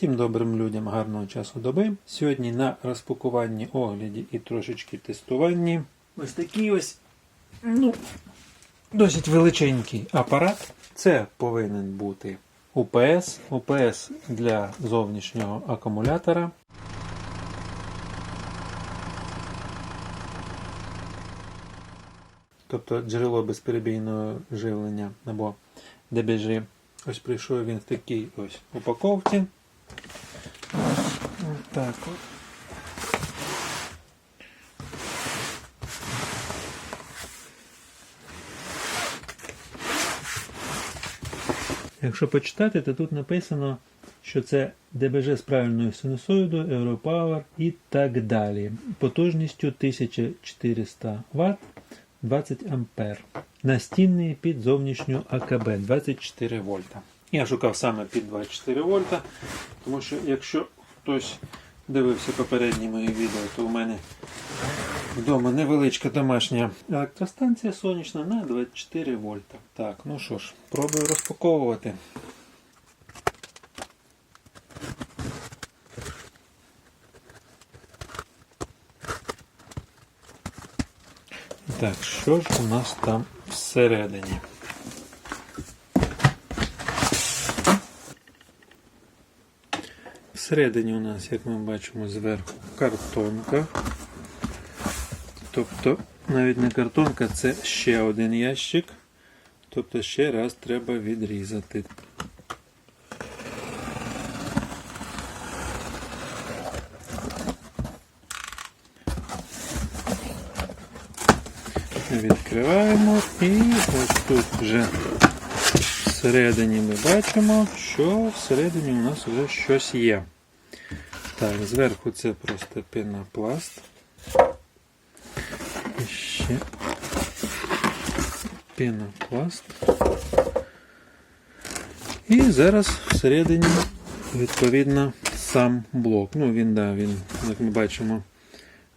Всім добрим людям гарного часу доби. Сьогодні на розпакуванні, огляді і трошечки тестуванні. Ось такий ось ну, досить величенький апарат. Це повинен бути УПС. УПС для зовнішнього акумулятора. Тобто джерело безперебійного живлення або ДБЖ. Ось прийшов він в такій ось упаковці. Ось так от. Якщо почитати, то тут написано, що це ДБЖ з правильною синусоїдою, Europower і так далі. Потужністю 1400 Вт 20 А. Настінний під зовнішню АКБ 24 вольта. Я шукав саме під 24 вольта, тому що якщо хтось дивився попередні мої відео, то у мене вдома невеличка домашня електростанція сонячна на 24 вольта. Так, ну що ж, пробую розпаковувати. Так, що ж у нас там всередині? Всередині у нас, як ми бачимо, зверху картонка. Тобто, навіть не картонка, це ще один ящик. Тобто ще раз треба відрізати. Відкриваємо і ось тут вже всередині ми бачимо, що всередині у нас вже щось є. Так, зверху це просто пенопласт. І ще пенопласт. І зараз всередині, відповідно, сам блок. Ну, він, да, він, як ми бачимо,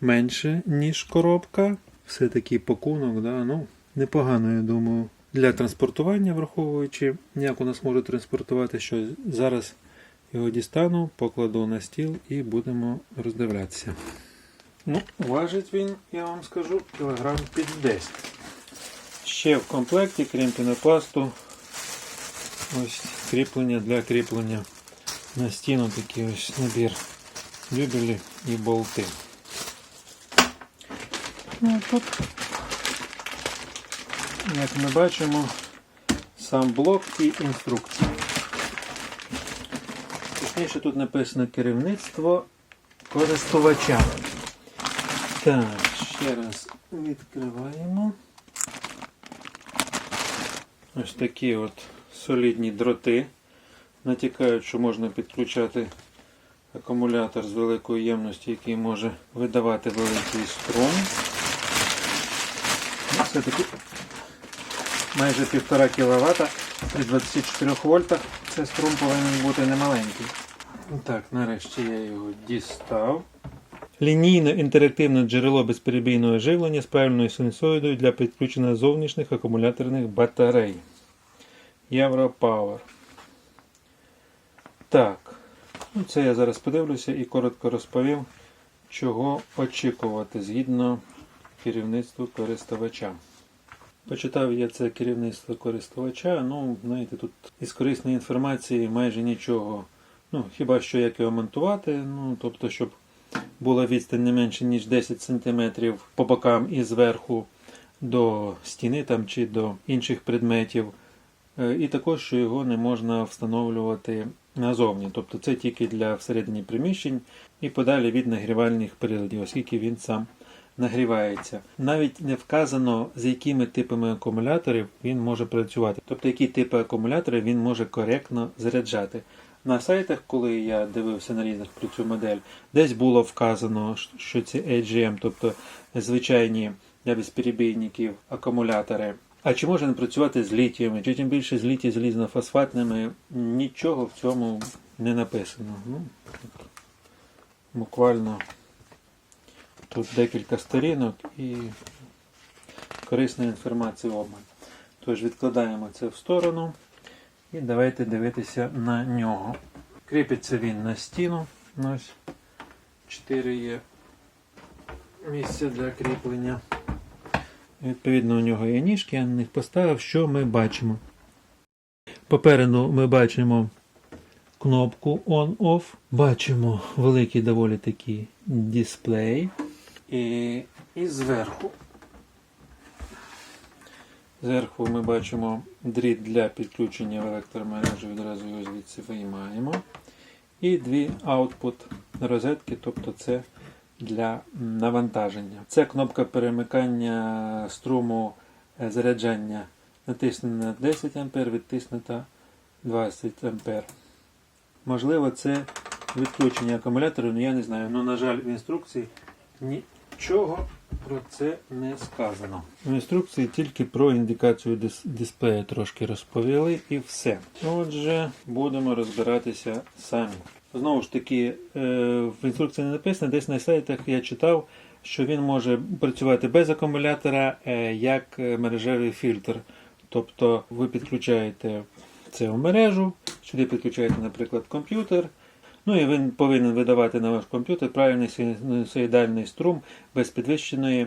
менше, ніж коробка. Все-таки пакунок, да, ну, непогано, я думаю. Для транспортування, враховуючи, як у нас може транспортувати, що зараз його дістану, покладу на стіл і будемо роздивлятися. Ну, важить він, я вам скажу, кілограм під 10. Ще в комплекті, крім пінопласту, ось кріплення для кріплення на стіну, такий ось набір дюбелі і болти. Ну, тут, як ми бачимо, сам блок і інструкція. Точніше, тут написано керівництво користувача. Так, ще раз відкриваємо. Ось такі от солідні дроти. Натякають, що можна підключати акумулятор з великою ємності, який може видавати великий струм. Ну, Все-таки майже 1,5 кВт при 24 вольтах це струм повинен бути немаленький. Так, нарешті я його дістав. Лінійне інтерактивне джерело безперебійного живлення з правильною синусоїдою для підключення зовнішніх акумуляторних батарей. Europower. Так. Ну, це я зараз подивлюся і коротко розповім, чого очікувати згідно керівництву користувача. Почитав я це керівництво користувача. Ну, знаєте, тут із корисної інформації майже нічого. Ну, хіба що як його монтувати, ну, тобто, щоб була відстань не менше, ніж 10 см по бокам і зверху до стіни там, чи до інших предметів. Е, І також, що його не можна встановлювати назовні. Тобто це тільки для всередині приміщень і подалі від нагрівальних приладів, оскільки він сам нагрівається. Навіть не вказано, з якими типами акумуляторів він може працювати, тобто які типи акумуляторів він може коректно заряджати. На сайтах, коли я дивився на різних про цю модель, десь було вказано, що це AGM, тобто звичайні для безперебійників акумулятори. А чи він працювати з літіями, чи тим більше з літій залізно-фосфатними, нічого в цьому не написано. Ну, буквально тут декілька сторінок і корисна інформація обман. Тож відкладаємо це в сторону і давайте дивитися на нього. Кріпиться він на стіну. Ось 4 є місця для кріплення. Відповідно, у нього є ніжки, я на них поставив, що ми бачимо. Попереду ми бачимо кнопку On-Off. Бачимо великий доволі такий дисплей. І, і зверху. Зверху ми бачимо дріт для підключення в електромережу, відразу його звідси виймаємо. І дві output розетки, тобто це для навантаження. Це кнопка перемикання струму е, заряджання. Натиснена 10 А, відтиснута 20 А. Можливо, це відключення акумулятора, але я не знаю. Ну, на жаль, в інструкції нічого про це не сказано. В інструкції тільки про індикацію дис- дисплея трошки розповіли і все. Отже, будемо розбиратися самі. Знову ж таки, е, в інструкції не написано, десь на сайтах я читав, що він може працювати без акумулятора е, як е, мережевий фільтр. Тобто ви підключаєте це в мережу, сюди підключаєте, наприклад, комп'ютер. Ну і він повинен видавати на ваш комп'ютер правильний синусоїдальний струм без підвищеної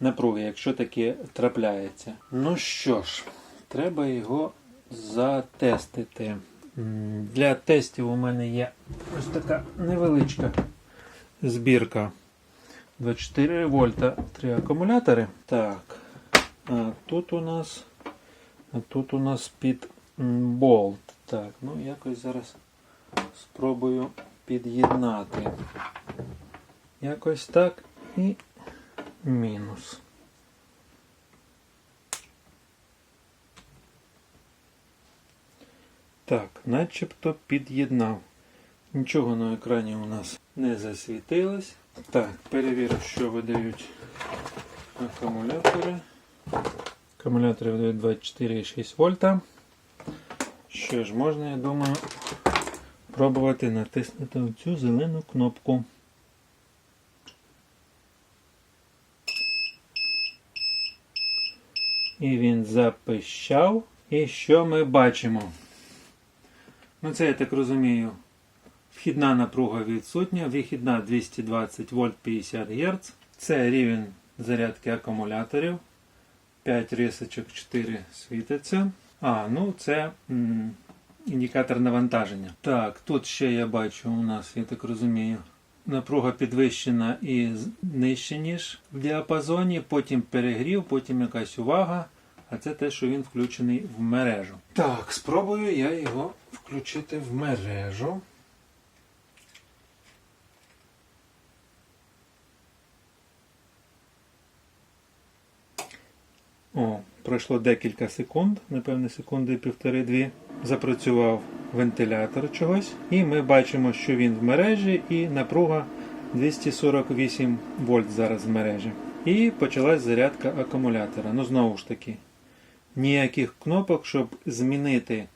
напруги, якщо таке трапляється. Ну що ж, треба його затестити. Для тестів у мене є ось така невеличка збірка. 24 вольта, три акумулятори. Так. А тут у нас. А тут у нас під болт. Так, ну якось зараз спробую під'єднати. Якось так і мінус. Так, начебто під'єднав. Нічого на екрані у нас не засвітилось. Так, перевірю, що видають акумулятори. Акумулятори видають 24,6 вольта. Що ж, можна, я думаю, пробувати натиснути цю зелену кнопку. І він запищав. І що ми бачимо? Ну, це я так розумію. Вхідна напруга відсутня, вихідна 220 вольт 50 Гц. Це рівень зарядки акумуляторів. 5 рисочок 4 світиться. А, ну це індикатор навантаження. Так, тут ще я бачу у нас, я так розумію, напруга підвищена і нижче, ніж в діапазоні, потім перегрів, потім якась увага. А це те, що він включений в мережу. Так, спробую я його включити в мережу. О, пройшло декілька секунд, напевне, секунди півтори-дві. Запрацював вентилятор чогось. І ми бачимо, що він в мережі і напруга 248 вольт зараз в мережі. І почалась зарядка акумулятора. Ну, знову ж таки, ніяких кнопок, щоб змінити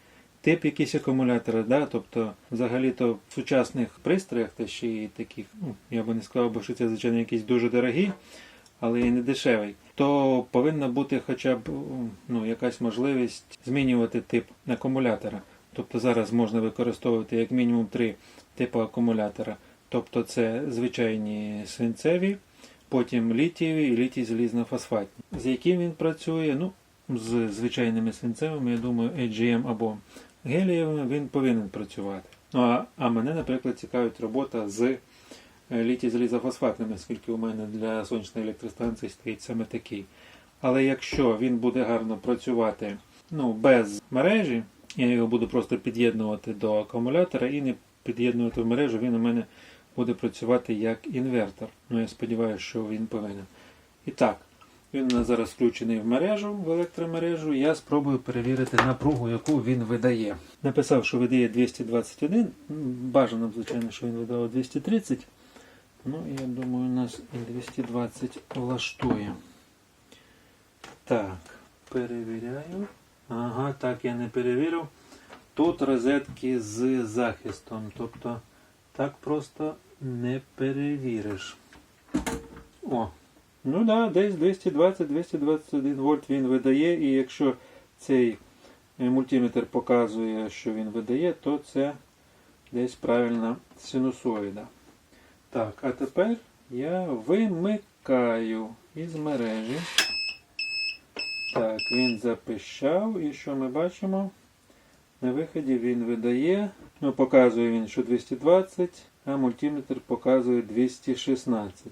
тип якийсь акумулятора. Да? Тобто, взагалі-то в сучасних пристроях, та ще й таких, ну, я би не сказав, що це, звичайно, якісь дуже дорогі, але і не дешевий, то повинна бути хоча б ну, якась можливість змінювати тип акумулятора. Тобто зараз можна використовувати як мінімум три типи акумулятора. Тобто це звичайні свинцеві, потім літієві і літій залізно-фосфатні. З яким він працює? Ну, з звичайними свинцевими, я думаю, AGM або гелієвими він повинен працювати. Ну, а, а мене, наприклад, цікавить робота з літій залізофосфатними, оскільки у мене для сонячної електростанції стоїть саме такий. Але якщо він буде гарно працювати ну, без мережі, я його буду просто під'єднувати до акумулятора і не під'єднувати в мережу, він у мене буде працювати як інвертор. Ну, я сподіваюся, що він повинен. І так, він у нас зараз включений в мережу, в електромережу. Я спробую перевірити напругу, яку він видає. Написав, що видає 221. Бажано, звичайно, що він видавав 230. Ну, я думаю, нас і 220 влаштує. Так, перевіряю. Ага, так я не перевірив. Тут розетки з захистом. Тобто так просто не перевіриш. О, ну да, десь 220-221 вольт він видає, і якщо цей е, мультиметр показує, що він видає, то це десь правильна синусоїда. Так, а тепер я вимикаю із мережі. Так, він запищав, і що ми бачимо? На виході він видає, ну показує він, що 220, а мультиметр показує 216.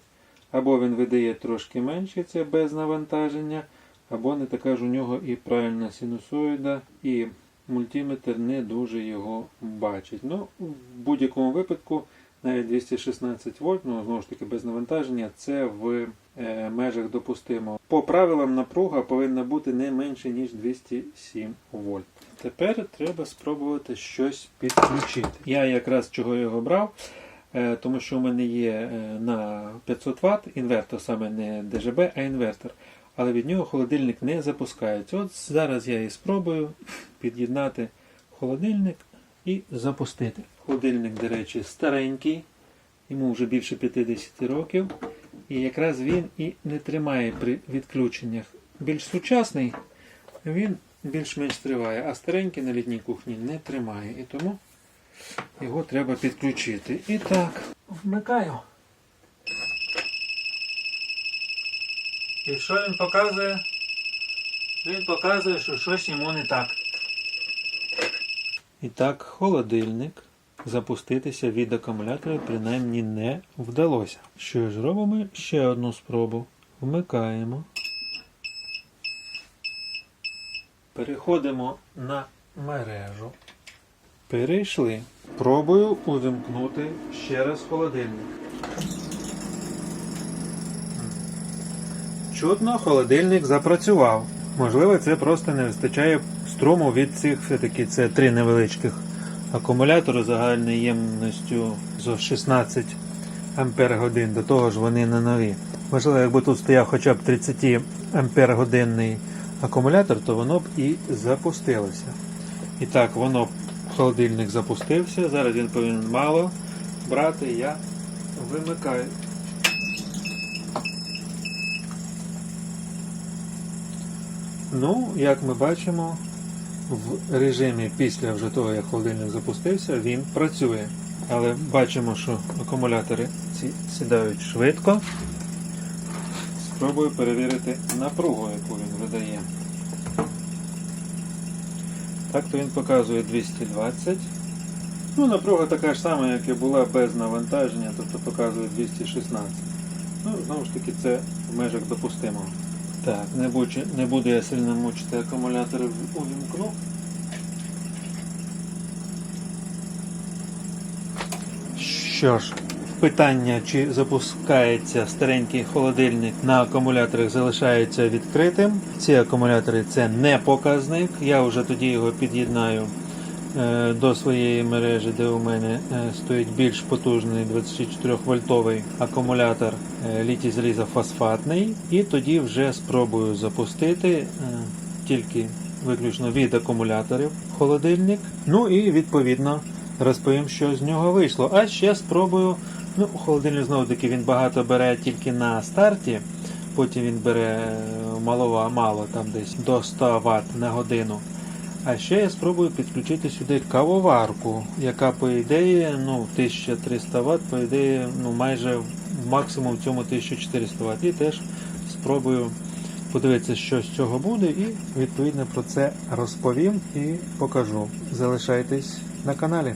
Або він видає трошки менше, це без навантаження, або не така ж у нього і правильна синусоїда, і мультиметр не дуже його бачить. Ну, в будь-якому випадку, навіть 216 вольт, ну знову ж таки без навантаження, це в е, межах допустимо. По правилам напруга повинна бути не менше, ніж 207 вольт. Тепер треба спробувати щось підключити. Я якраз чого його брав, е, тому що у мене є е, на 500 Вт інвертор, саме не ДЖБ, а інвертор. Але від нього холодильник не запускається. От зараз я і спробую під'єднати холодильник і запустити. Холодильник, до речі, старенький, йому вже більше 50 років. І якраз він і не тримає при відключеннях. Більш сучасний, він більш-менш триває, а старенький на літній кухні не тримає. І тому його треба підключити. І так, вмикаю. І що він показує? Він показує, що щось йому не так. І так, холодильник запуститися від акумулятора принаймні не вдалося. Що ж робимо? Ще одну спробу. Вмикаємо. Переходимо на мережу. Перейшли. Пробую увімкнути ще раз холодильник. Чутно, холодильник запрацював. Можливо, це просто не вистачає струму від цих все-таки це три невеличких акумулятори загальною ємністю зо 16 ампер годин. До того ж вони не нові. Можливо, якби тут стояв хоча б 30 ампер годинний акумулятор, то воно б і запустилося. І так, воно холодильник запустився. Зараз він повинен мало брати. Я вимикаю. Ну, як ми бачимо, в режимі після вже того, як холодильник запустився, він працює. Але бачимо, що акумулятори ці сідають швидко. Спробую перевірити напругу, яку він видає. Так то він показує 220. Ну, напруга така ж сама, як і була без навантаження, тобто показує 216. Ну, знову ж таки, це в межах допустимого. Так, не, буду, не буду я сильно мучити акумулятори увімкну. Що ж, питання, чи запускається старенький холодильник на акумуляторах, залишається відкритим. Ці акумулятори це не показник. Я вже тоді його під'єднаю до своєї мережі, де у мене е, стоїть більш потужний 24 вольтовий акумулятор е, літій залізофосфатний. І тоді вже спробую запустити е, тільки виключно від акумуляторів холодильник. Ну і відповідно розповім, що з нього вийшло. А ще спробую. Ну, холодильник знову таки він багато бере тільки на старті, потім він бере е, мало, мало там десь до 100 Вт на годину. А ще я спробую підключити сюди кавоварку, яка по ідеї ну, 1300 Вт, по ідеї ну, майже максимум в цьому 1400 Вт. І теж спробую подивитися, що з цього буде, і відповідно про це розповім і покажу. Залишайтесь на каналі.